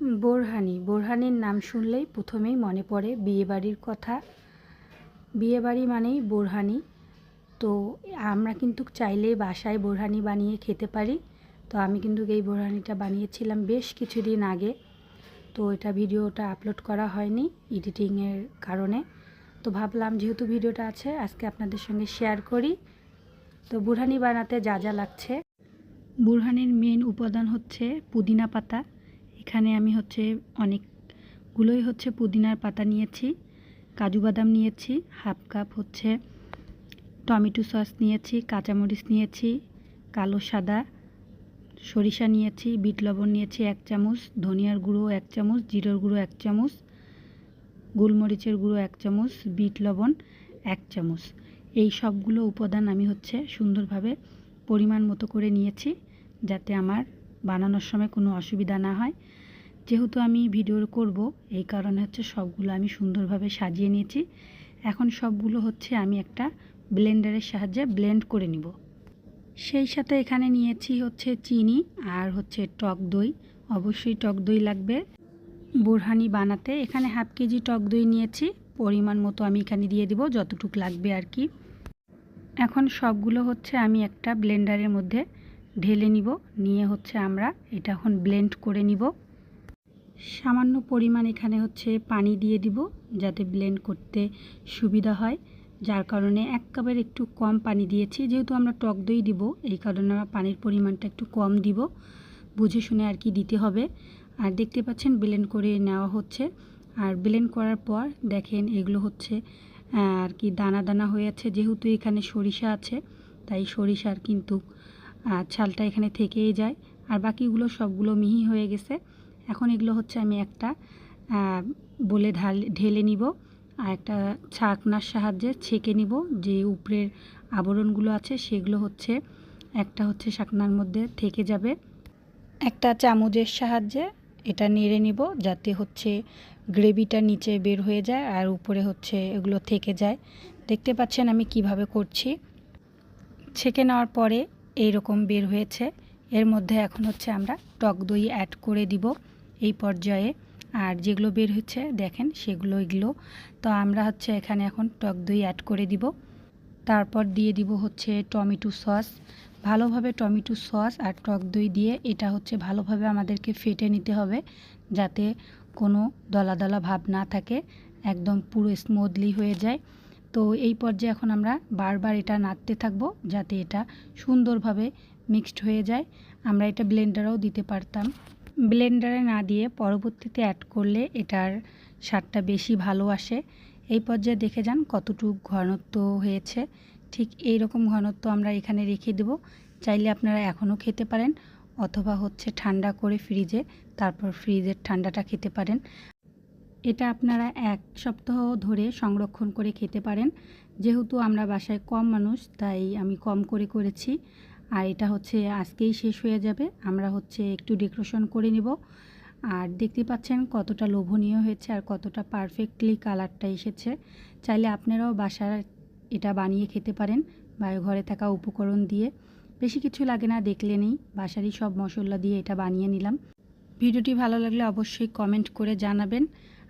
বোরহানি। বোরহানির নাম শুনলেই প্রথমেই মনে পড়ে বিয়েবাড়ির কথা। বিয়েবাড়ি মানেই বোরহানি। তো আমরা কিন্তু চাইলেই বাসায় বোরহানি বানিয়ে খেতে পারি। তো আমি কিন্তু এই বোরহানিটা বানিয়েছিলাম বেশ কিছুদিন আগে। তো এটা ভিডিওটা আপলোড করা হয়নি এডিটিংয়ের কারণে। তো ভাবলাম যেহেতু ভিডিওটা আছে, আজকে আপনাদের সঙ্গে শেয়ার করি। তো বুরহানি বানাতে যা যা লাগছে। বুরহানির মেন উপাদান হচ্ছে পুদিনা পাতা। এখানে আমি হচ্ছে অনেকগুলোই হচ্ছে পুদিনার পাতা নিয়েছি, কাজু বাদাম নিয়েছি, হাফ কাপ হচ্ছে টমেটো সস নিয়েছি, কাঁচামরিচ নিয়েছি, কালো সাদা সরিষা নিয়েছি, বিট লবণ নিয়েছি এক চামচ, ধনিয়ার গুঁড়ো এক চামচ, জিরের গুঁড়ো এক চামচ, গোলমরিচের গুঁড়ো এক চামচ, বিট লবণ এক চামচ। এই সবগুলো উপাদান আমি হচ্ছে সুন্দরভাবে পরিমাণ মতো করে নিয়েছি যাতে আমার বানানোর সময় কোনো অসুবিধা না হয়। যেহেতু আমি ভিডিও করব, এই কারণে হচ্ছে সবগুলো আমি সুন্দরভাবে সাজিয়ে নিয়েছি। এখন সবগুলো হচ্ছে আমি একটা ব্লেন্ডারের সাহায্যে ব্লেন্ড করে নিব। সেই সাথে এখানে নিয়েছি হচ্ছে চিনি আর হচ্ছে টক দই। অবশ্যই টক দই লাগবে। বোরহানি বানাতে এখানে হাফ কেজি টক দই নিয়েছি। পরিমাণ মতো আমি এখানে দিয়ে দিব, যতটুকু লাগবে আর কি। এখন সবগুলো হচ্ছে আমি একটা ব্লেন্ডারের মধ্যে ঢেলে নিব। নিয়ে হচ্ছে আমরা এটা এখন ব্লেন্ড করে নিব। সামান্য পরিমাণ এখানে হচ্ছে পানি দিয়ে দিব যাতে ব্লেন্ড করতে সুবিধা হয়। যার কারণে এক কাপের একটু কম পানি দিয়েছি। যেহেতু আমরা টক দই দিব, এই কারণে আমরা পানির পরিমাণটা একটু কম দিব। বুঝে শুনে আর কি দিতে হবে। আর দেখতে পাচ্ছেন ব্লেন্ড করে নেওয়া হচ্ছে। আর ব্লেন্ড করার পর দেখেন এগুলো হচ্ছে আর কি দানা দানা হয়ে আছে। যেহেতু এখানে সরিষা আছে, তাই সরিষার কিন্তু ছালটা এখানে থেকেই যায়। আর বাকিগুলো সবগুলো মিহি হয়ে গেছে। এখন এগুলো হচ্ছে আমি একটা বলে ঢাল, ঢেলে নিব। আর একটা ছাকনার সাহায্যে ছেঁকে নিব। যে উপরের আবরণগুলো আছে, সেগুলো হচ্ছে, একটা হচ্ছে শাকনার মধ্যে থেকে যাবে। একটা চামচের সাহায্যে এটা নেড়ে নিব, যাতে হচ্ছে গ্রেভিটা নিচে বের হয়ে যায় আর উপরে হচ্ছে এগুলো থেকে যায়। দেখতে পাচ্ছেন আমি কীভাবে করছি। ছেঁকে নেওয়ার পরে এই রকম বের হয়েছে। এর মধ্যে এখন হচ্ছে আমরা টক দই অ্যাড করে দিব এই পর্যায়ে। আর যেগুলো বের হচ্ছে, দেখেন সেগুলো এগুলো। তো আমরা হচ্ছে এখানে এখন টক দই অ্যাড করে দিব। তারপর দিয়ে দিব হচ্ছে টমেটো সস। ভালোভাবে টমেটো সস আর টক দই দিয়ে এটা হচ্ছে ভালোভাবে আমাদেরকে ফেটে নিতে হবে যাতে কোনো দলা দলা ভাব না থাকে, একদম পুরো স্মুথলি হয়ে যায়। তো এই পর্যায়ে এখন আমরা বারবার এটা নাড়তে থাকব যাতে এটা সুন্দরভাবে মিক্সড হয়ে যায়। আমরা এটা ব্লেন্ডারেও দিতে পারতাম। ব্লেন্ডারে না দিয়ে পরবর্তীতে অ্যাড করলে এটার স্বাদটা বেশি ভালো আসে। এই পর্যায়ে দেখে যান কতটুকু ঘনত্ব হয়েছে। ঠিক এই রকম ঘনত্ব আমরা এখানে রেখে দেব। চাইলে আপনারা এখনও খেতে পারেন অথবা হচ্ছে ঠান্ডা করে ফ্রিজে তারপর ফ্রিজের ঠান্ডাটা খেতে পারেন। এটা আপনারা এক সপ্তাহ ধরে সংরক্ষণ করে খেতে পারেন। যেহেতু আমরা বাসায় কম মানুষ, তাই আমি কম করে করেছি। আর এটা হচ্ছে আজকেই শেষ হয়ে যাবে। আমরা হচ্ছে একটু ডেকোরেশন করে নিব। আর দেখতে পাচ্ছেন কতটা লোভনীয় হয়েছে আর কতটা পারফেক্টলি কালারটা এসেছে। চাইলে আপনারাও বাসার এটা বানিয়ে খেতে পারেন বা ঘরে থাকা উপকরণ দিয়ে। বেশি কিছু লাগে না, দেখলে নেই। বাসারই সব মশলা দিয়ে এটা বানিয়ে নিলাম। ভিডিওটি ভালো লাগলে অবশ্যই কমেন্ট করে জানাবেন।